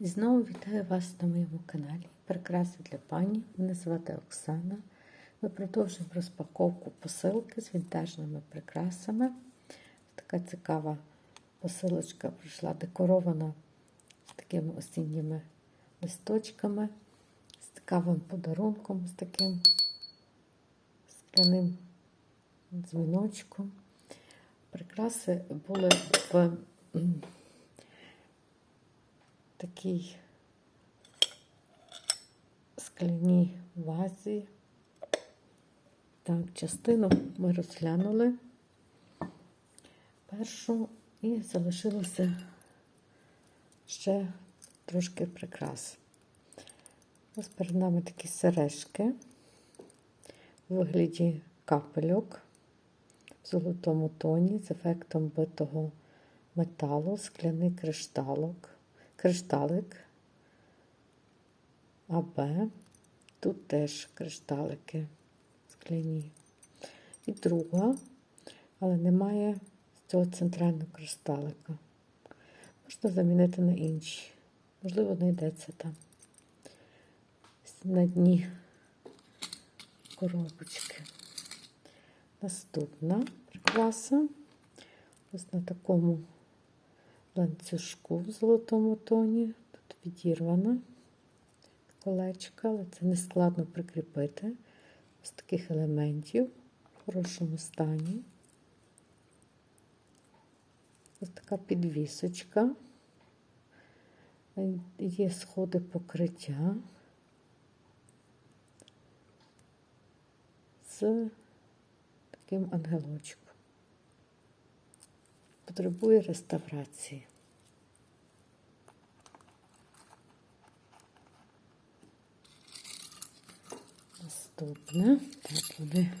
І знову вітаю вас на моєму каналі Прикраси для пані. Мене звати Оксана. Ми продовжуємо розпаковку посилки з вінтажними прикрасами. Така цікава посилочка прийшла декорована з такими осінніми листочками, з цікавим подарунком, з таким скляним дзвіночком. Прикраси були в такій скляній вазі. Так, частину ми розглянули першу і залишилося ще трошки прикрас. Ось перед нами такі сережки у вигляді капельок в золотому тоні з ефектом битого металу, скляний кришталок кришталик АБ. Тут теж кришталики скляні. І друга, але немає цього центрального кришталика. Можна замінити на інші. Можливо, знайдеться там. На дні коробочки. Наступна прикраса. Ось на такому ланцюжку в золотому тоні. Тут відірвана колечка, але це не складно прикріпити з таких елементів в хорошому стані. Ось така підвісочка. Є сходи покриття з таким ангелочком потребує реставрації. Наступне, так вони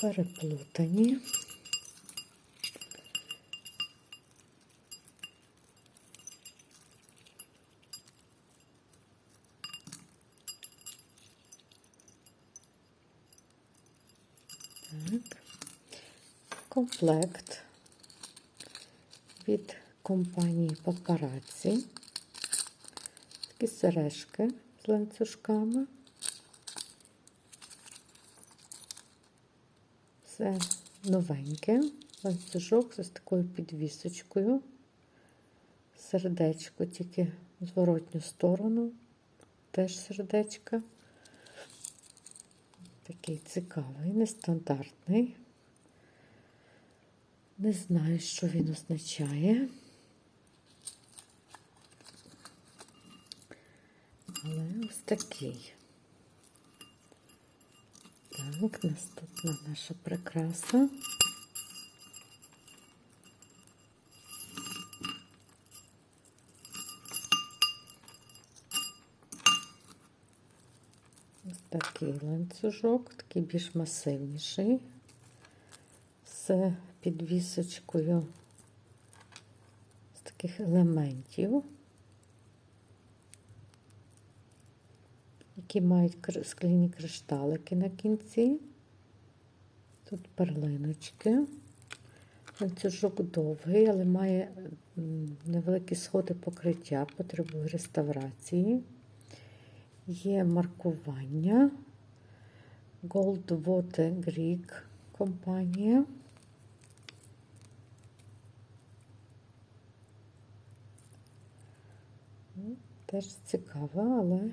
переплутані. Так. Комплект від компанії Папараці. Такі сережки з ланцюжками. Це новеньке. Ланцюжок з такою підвісочкою. Сердечко тільки в зворотню сторону. Теж сердечко. Такий цікавий, нестандартний. Не знаю, що він означає. Але ось такий. Так, наступна наша прикраса. Такий ланцюжок, такий більш масивніший, з підвісочкою з таких елементів, які мають скляні кришталики на кінці. Тут перлиночки. Ланцюжок довгий, але має невеликі сходи покриття, потребує реставрації. Є маркування Goldwater Greek компанія. Теж цікава, але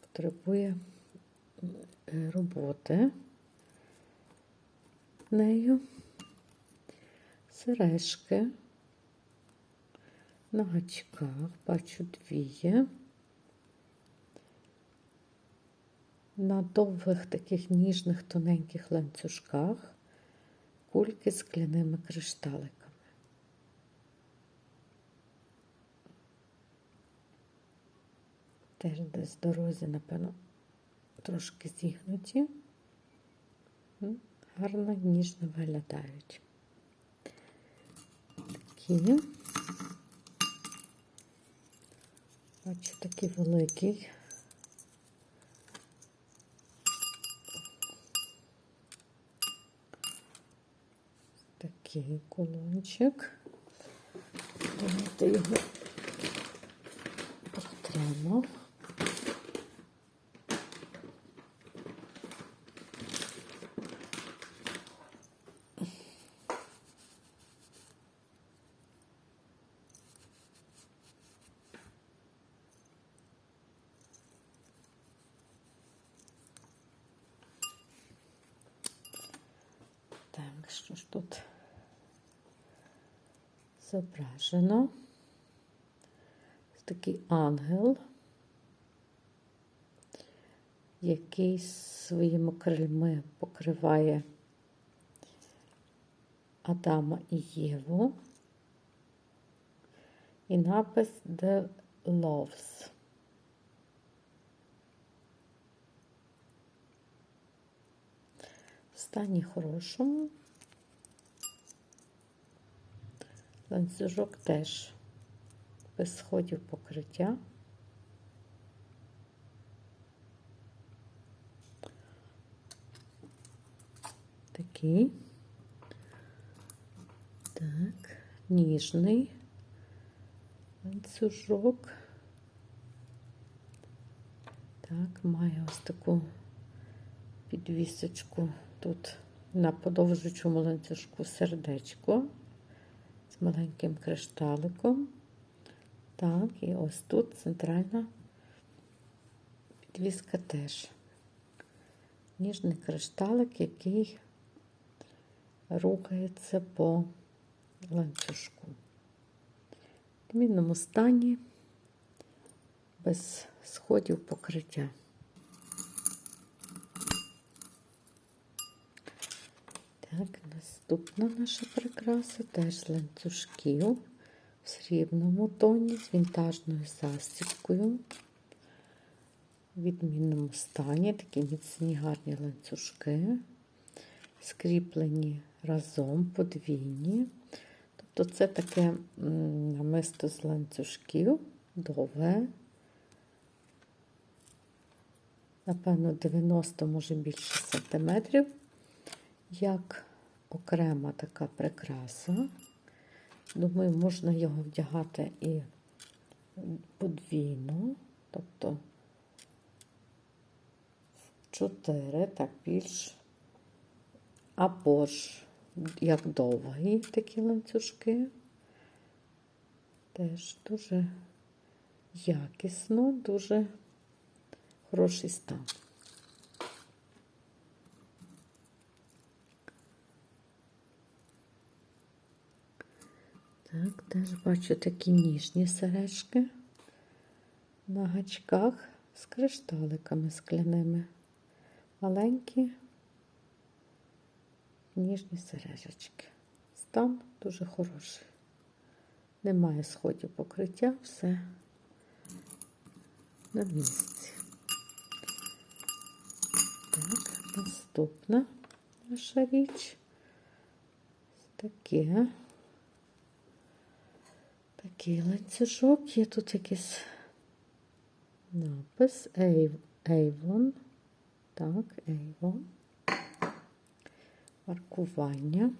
потребує роботи нею. Сережки на гачках, бачу дві є. На довгих таких ніжних тоненьких ланцюжках кульки з скляними кришталиками. Теж десь дорозі, напевно, трошки зігнуті. Гарно, ніжно виглядають. Такі. Бачу такий великий. Такий кулончик. Давайте його протремо. Так, що ж тут зображено? Такий ангел, який своїми крильми покриває Адама і Єву. І напис The Loves. В стані хорошому. Ланцюжок теж без сходів покриття. Такий. Так, ніжний ланцюжок. Так, має ось таку підвісочку тут на подовжуючому ланцюжку сердечко з маленьким кришталиком. Так, і ось тут центральна підвіска теж. Ніжний кришталик, який рухається по ланцюжку. В мінному стані без сходів покриття. Так, наступна наша прикраса теж з ланцюжків в срібному тоні з вінтажною застібкою. В відмінному стані такі міцні гарні ланцюжки, скріплені разом, подвійні. Тобто це таке намисто з ланцюжків, довге. Напевно, 90, може більше сантиметрів як окрема така прикраса. Думаю, можна його вдягати і подвійно, тобто чотири, так більш, або ж як довгі такі ланцюжки. Теж дуже якісно, дуже хороший стан. Так, теж бачу такі ніжні сережки на гачках з кришталиками скляними. Маленькі, ніжні сережечки. Стан дуже хороший. Немає сходів покриття, все на місці. Так, наступна наша річ. Таке. Такий ланцюжок, є тут якийсь напис Avon. Так, Avon. Маркування.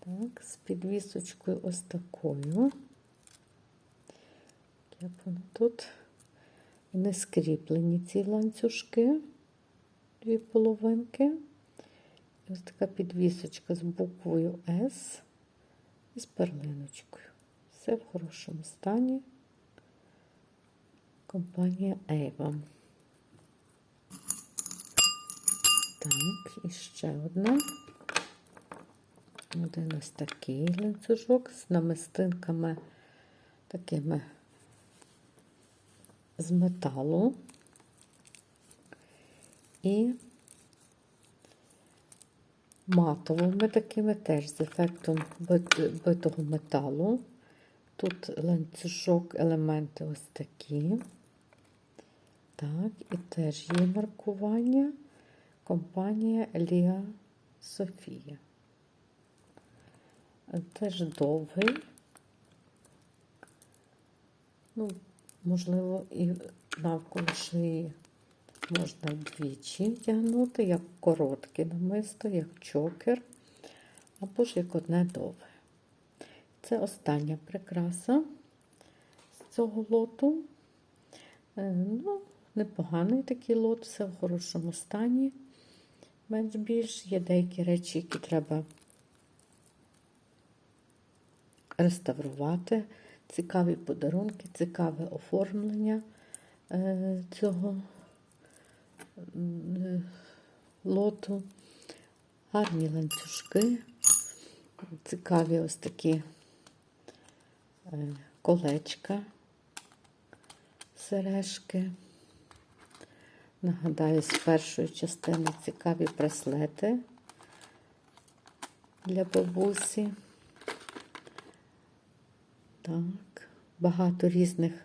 Так, з підвісочкою ось такою. Як воно тут? Вони скріплені ці ланцюжки, дві половинки. Ось така підвісочка з буквою С і з перлиночкою. Все в хорошому стані. Компанія Avon. Так, і ще одна. Один ось такий ланцюжок з намистинками такими з металу. І матовими такими теж з ефектом битого металу. Тут ланцюжок, елементи ось такі. Так, і теж є маркування. Компанія Ліа Софія. Теж довгий. Ну, можливо, і навколо шиї Можна вдвічі вдягнути, як коротке намисто, як чокер, або ж як одне довге. Це остання прикраса з цього лоту. Е, Ну, непоганий такий лот, все в хорошому стані. Менш більш є деякі речі, які треба реставрувати. Цікаві подарунки, цікаве оформлення е, цього лоту. Гарні ланцюжки, цікаві ось такі е, колечка, сережки. Нагадаю, з першої частини цікаві браслети для бабусі. Так, багато різних